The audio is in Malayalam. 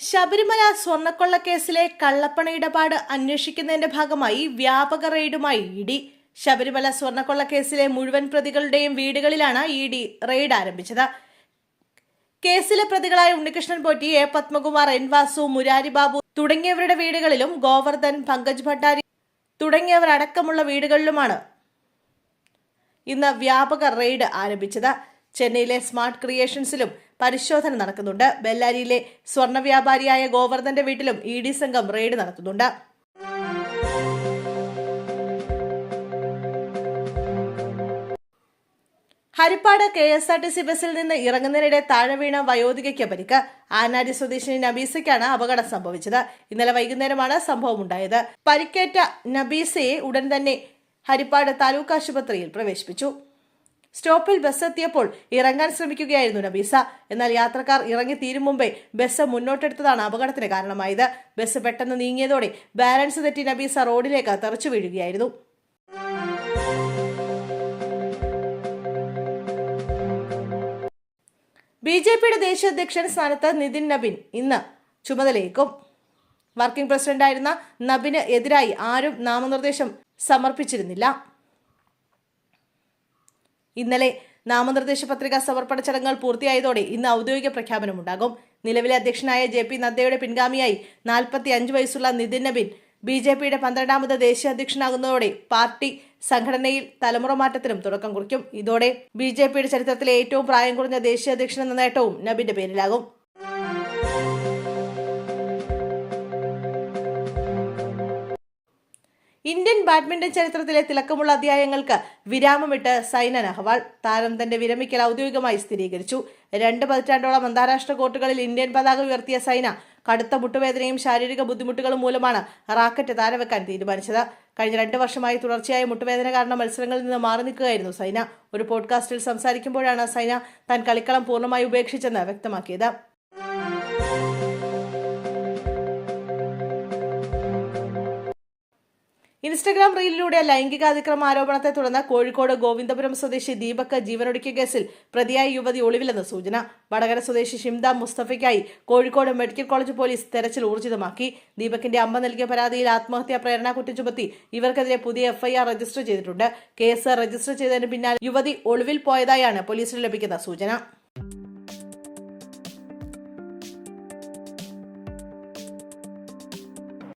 ശബരിമല സ്വർണക്കൊള്ളക്കേസിലെ കള്ളപ്പണ ഇടപാട് അന്വേഷിക്കുന്നതിന്റെ ഭാഗമായി വ്യാപക റെയ്ഡുമായി ഇ ഡി. ശബരിമല സ്വർണക്കൊള്ളക്കേസിലെ മുഴുവൻ പ്രതികളുടെയും വീടുകളിലാണ് ഇ ഡി റെയ്ഡ് ആരംഭിച്ചത്. കേസിലെ പ്രതികളായ ഉണ്ണികൃഷ്ണൻ പോറ്റി എ. പത്മകുമാർ എൻ. വാസു മുരാരി ബാബു തുടങ്ങിയവരുടെ വീടുകളിലും ഗോവർദ്ധൻ പങ്കജ് ഭട്ടാരി തുടങ്ങിയവർ അടക്കമുള്ള വീടുകളിലുമാണ് ഇന്ന് വ്യാപക റെയ്ഡ് ആരംഭിച്ചത്. ചെന്നൈയിലെ സ്മാർട്ട് ക്രിയേഷൻസിലും പരിശോധന നടക്കുന്നുണ്ട്. ബെല്ലാരിയിലെ സ്വർണ വ്യാപാരിയായ ഗോവർദ്ധന്റെ വീട്ടിലും ഇ ഡി സംഘം റെയ്ഡ് നടത്തുന്നുണ്ട്. Harippad K S R T C ബസ്സിൽ നിന്ന് ഇറങ്ങുന്നതിനിടെ താഴെ വീണ വയോധികയ്ക്ക് പരിക്ക്. ആനാരി സ്വദേശിനി നബീസയ്ക്കാണ് അപകടം സംഭവിച്ചത്. ഇന്നലെ വൈകുന്നേരമാണ് സംഭവം ഉണ്ടായത് പരിക്കേറ്റ നബീസയെ ഉടൻ തന്നെ ഹരിപ്പാട് താലൂക്ക് ആശുപത്രിയിൽ പ്രവേശിപ്പിച്ചു. സ്റ്റോപ്പിൽ ബസ് എത്തിയപ്പോൾ ഇറങ്ങാൻ ശ്രമിക്കുകയായിരുന്നു നബീസ. എന്നാൽ യാത്രക്കാർ ഇറങ്ങി തീരും മുമ്പേ ബസ് മുന്നോട്ടെടുത്തതാണ് അപകടത്തിന് കാരണമായത്. ബസ് പെട്ടെന്ന് നീങ്ങിയതോടെ ബാലൻസ് തെറ്റി നബീസ റോഡിലേക്ക് തെറിച്ചു വീഴുകയായിരുന്നു. ബി ജെ പിയുടെ ദേശീയ അധ്യക്ഷൻ സ്ഥാനത്ത് നിതിൻ നബിൻ ഇന്ന് ചുമതലയേക്കും. വർക്കിംഗ് പ്രസിഡന്റായിരുന്ന നബിന് എതിരായി ആരും നാമനിർദ്ദേശം സമർപ്പിച്ചിരുന്നില്ല. ഇന്നലെ നാമനിർദ്ദേശ പത്രിക സമർപ്പണ ചടങ്ങുകൾ പൂർത്തിയായതോടെ ഇന്ന് ഔദ്യോഗിക പ്രഖ്യാപനമുണ്ടാകും നിലവിലെ അധ്യക്ഷനായ ജെ പി നദ്ദയുടെ പിൻഗാമിയായി നാൽപ്പത്തി അഞ്ച് വയസ്സുള്ള നിതിൻ നബിൻ ബി ജെ പിയുടെ പന്ത്രണ്ടാമത് ദേശീയ അധ്യക്ഷനാകുന്നതോടെ പാർട്ടി സംഘടനയിൽ തലമുറ മാറ്റത്തിനും തുടക്കം കുറിക്കും. ഇതോടെ ബി ജെ പിയുടെ ചരിത്രത്തിലെ ഏറ്റവും പ്രായം കുറഞ്ഞ ദേശീയ അധ്യക്ഷൻ എന്ന നേട്ടവും നബിന്റെ പേരിലാകും. ഇന്ത്യൻ ബാഡ്മിന്റൺ ചരിത്രത്തിലെ തിളക്കമുള്ള അധ്യായങ്ങൾക്ക് വിരാമമിട്ട് സൈന നെഹ്വാൾ താരം തന്റെ വിരമിക്കൽ ഔദ്യോഗികമായി സ്ഥിരീകരിച്ചു. രണ്ട് പതിറ്റാണ്ടോളം അന്താരാഷ്ട്ര കോർട്ടുകളിൽ ഇന്ത്യൻ പതാക ഉയർത്തിയ സൈന കടുത്ത മുട്ടുവേദനയും ശാരീരിക ബുദ്ധിമുട്ടുകളും മൂലമാണ് റാക്കറ്റ് താരവെക്കാൻ തീരുമാനിച്ചത്. കഴിഞ്ഞ രണ്ട് വർഷമായി തുടർച്ചയായ മുട്ടുവേദന കാരണം മത്സരങ്ങളിൽ നിന്ന് മാറി നിൽക്കുകയായിരുന്നു സൈന. ഒരു പോഡ്കാസ്റ്റിൽ സംസാരിക്കുമ്പോഴാണ് സൈന താൻ കളിക്കളം പൂർണമായി ഉപേക്ഷിച്ചെന്ന് വ്യക്തമാക്കിയത്. ഇൻസ്റ്റഗ്രാം റീലിലൂടെ ലൈംഗിക അതിക്രമ ആരോപണത്തെ തുടർന്ന് കോഴിക്കോട് ഗോവിന്ദപുരം സ്വദേശി ദീപക് ജീവനൊടുക്കിയ കേസിൽ പ്രതിയായ യുവതി ഒളിവിലെന്ന് സൂചന. വടകര സ്വദേശി ഷിംദ മുസ്തഫയ്ക്കായി കോഴിക്കോട് മെഡിക്കൽ കോളേജ് പോലീസ് തെരച്ചിൽ ഊർജിതമാക്കി. ദീപക്കിന്റെ അമ്മ നൽകിയ പരാതിയിൽ ആത്മഹത്യാ പ്രേരണ കുറ്റം ചുമത്തി ഇവർക്കെതിരെ പുതിയ എഫ്ഐആർ രജിസ്റ്റർ ചെയ്തിട്ടുണ്ട്. കേസ് രജിസ്റ്റർ ചെയ്തതിന് പിന്നാലെ യുവതി ഒളിവിൽ പോയതായാണ് പോലീസിന് ലഭിക്കുന്ന സൂചന.